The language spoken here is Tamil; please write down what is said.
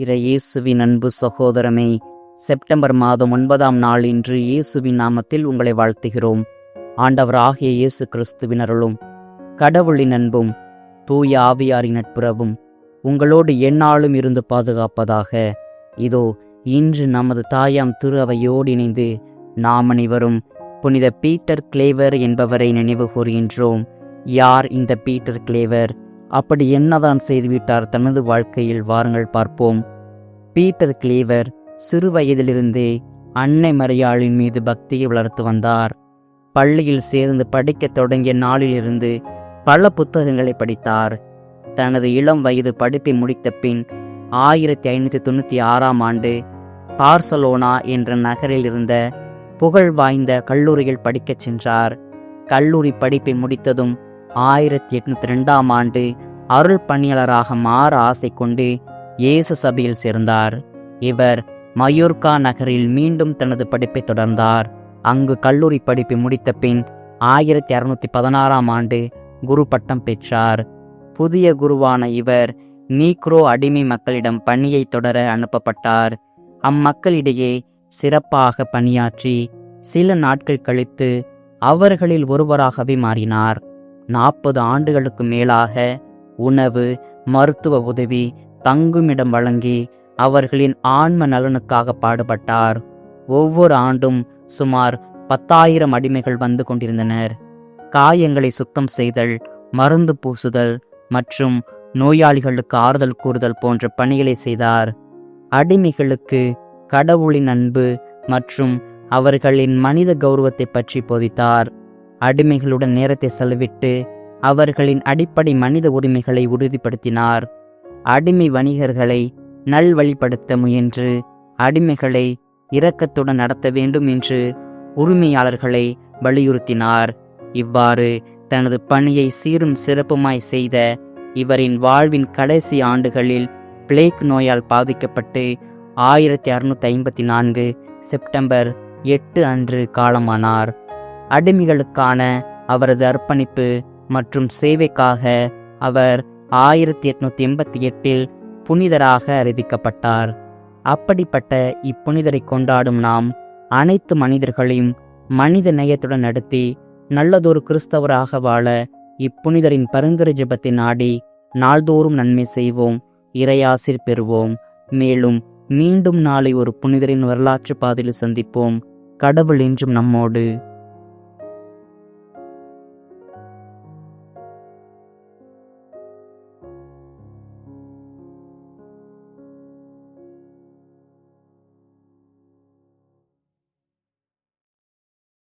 இறை இயேசுவின் அன்பு சகோதரமே செப்டம்பர் மாதம் ஒன்பதாம் நாள் இன்று இயேசுவின் நாமத்தில் உங்களை வாழ்த்துகிறோம். ஆண்டவர் ஆகிய இயேசு கிறிஸ்துவினருளும் கடவுளின் அன்பும் தூய ஆவியாரின் நட்புறவும் உங்களோடு எந்நாளும் இருந்து பாதுகாப்பதாக. இதோ இன்று நமது தாயாம் திரு அவையோடு இணைந்து நாம் அனைவரும் புனித பீட்டர் கிளேவர் என்பவரை நினைவு கூறுகின்றோம். யார் இந்த பீட்டர் கிளேவர்? அப்படி என்னதான் செய்துவிட்டார் தனது வாழ்க்கையில்? வாருங்கள் பார்ப்போம். பீட்டர் கிளீவர் சிறு வயதிலிருந்தே அன்னை மரியாளின் மீது பக்தியை வளர்த்து வந்தார். பள்ளியில் சேர்ந்து படிக்கத் தொடங்கிய நாளிலிருந்து பல புத்தகங்களை படித்தார். தனது இளம் வயது படிப்பை முடித்த பின் ஆயிரத்தி ஐநூற்றி தொண்ணூற்றி ஆறாம் ஆண்டு பார்சலோனா என்ற நகரில் இருந்த புகழ் வாய்ந்த கல்லூரியில் படிக்கச் சென்றார். கல்லூரி படிப்பை முடித்ததும் ஆயிரத்தி எட்நூத்தி ரெண்டாம் ஆண்டு அருள் பணியாளராக மாற ஆசை கொண்டு இயேசு சபையில் சேர்ந்தார். இவர் மயூர்கா நகரில் மீண்டும் தனது படிப்பை தொடர்ந்தார். அங்கு கல்லூரி படிப்பை முடித்த பின் ஆயிரத்தி அறுநூத்தி பதினாறாம் ஆண்டு குரு பட்டம் பெற்றார். புதிய குருவான இவர் நீக்ரோ அடிமை மக்களிடம் பணியை தொடர அனுப்பப்பட்டார். அம்மக்களிடையே சிறப்பாக பணியாற்றி சில நாட்கள் கழித்து அவர்களில் ஒருவராகவே மாறினார். நாற்பது ஆண்டுகளுக்கு மேலாக உணவு மருத்துவ உதவி தங்குமிடம் வழங்கி அவர்களின் ஆன்ம நலனுக்காக பாடுபட்டார். ஒவ்வொரு ஆண்டும் சுமார் பத்தாயிரம் அடிமைகள் வந்து கொண்டிருந்தனர். காயங்களை சுத்தம் செய்தல் மருந்து பூசுதல் மற்றும் நோயாளிகளுக்கு ஆறுதல் கூறுதல் போன்ற பணிகளை செய்தார். அடிமைகளுக்கு கடவுளின் அன்பு மற்றும் அவர்களின் மனித கௌரவத்தை பற்றி போதித்தார். அடிமைகளுடன் நேரத்தை செலவிட்டு அவர்களின் அடிப்படை மனித உரிமைகளை உறுதிப்படுத்தினார். அடிமை வணிகர்களை நல்வழிப்படுத்த முயன்று அடிமைகளை இரக்கத்துடன் நடத்த வேண்டும் என்று உரிமையாளர்களை வலியுறுத்தினார். இவ்வாறு தனது பணியை சீரும் சிறப்புமாய் செய்த இவரின் வாழ்வின் கடைசி ஆண்டுகளில் பிளேக் நோயால் பாதிக்கப்பட்டு ஆயிரத்தி அறுநூத்தி ஐம்பத்தி நான்கு செப்டம்பர் எட்டு அன்று காலமானார். அடிமைகளுக்கான அவரது அர்ப்பணிப்பு மற்றும் சேவைக்காக அவர் ஆயிரத்தி எட்நூத்தி எண்பத்தி எட்டில் புனிதராக அறிவிக்கப்பட்டார். அப்படிப்பட்ட இப்புனிதரை கொண்டாடும் நாம் அனைத்து மனிதர்களையும் மனித நேயத்துடன் நடத்தி நல்லதொரு கிறிஸ்தவராக வாழ இப்புனிதரின் பரிந்துரை ஜெபத்தை நாடி நாள்தோறும் நன்மை செய்வோம் இறையாசிர் பெறுவோம். மேலும் மீண்டும் நாளை ஒரு புனிதரின் வரலாற்று பாதையில் சந்திப்போம். கடவுள் என்றும் நம்மோடு.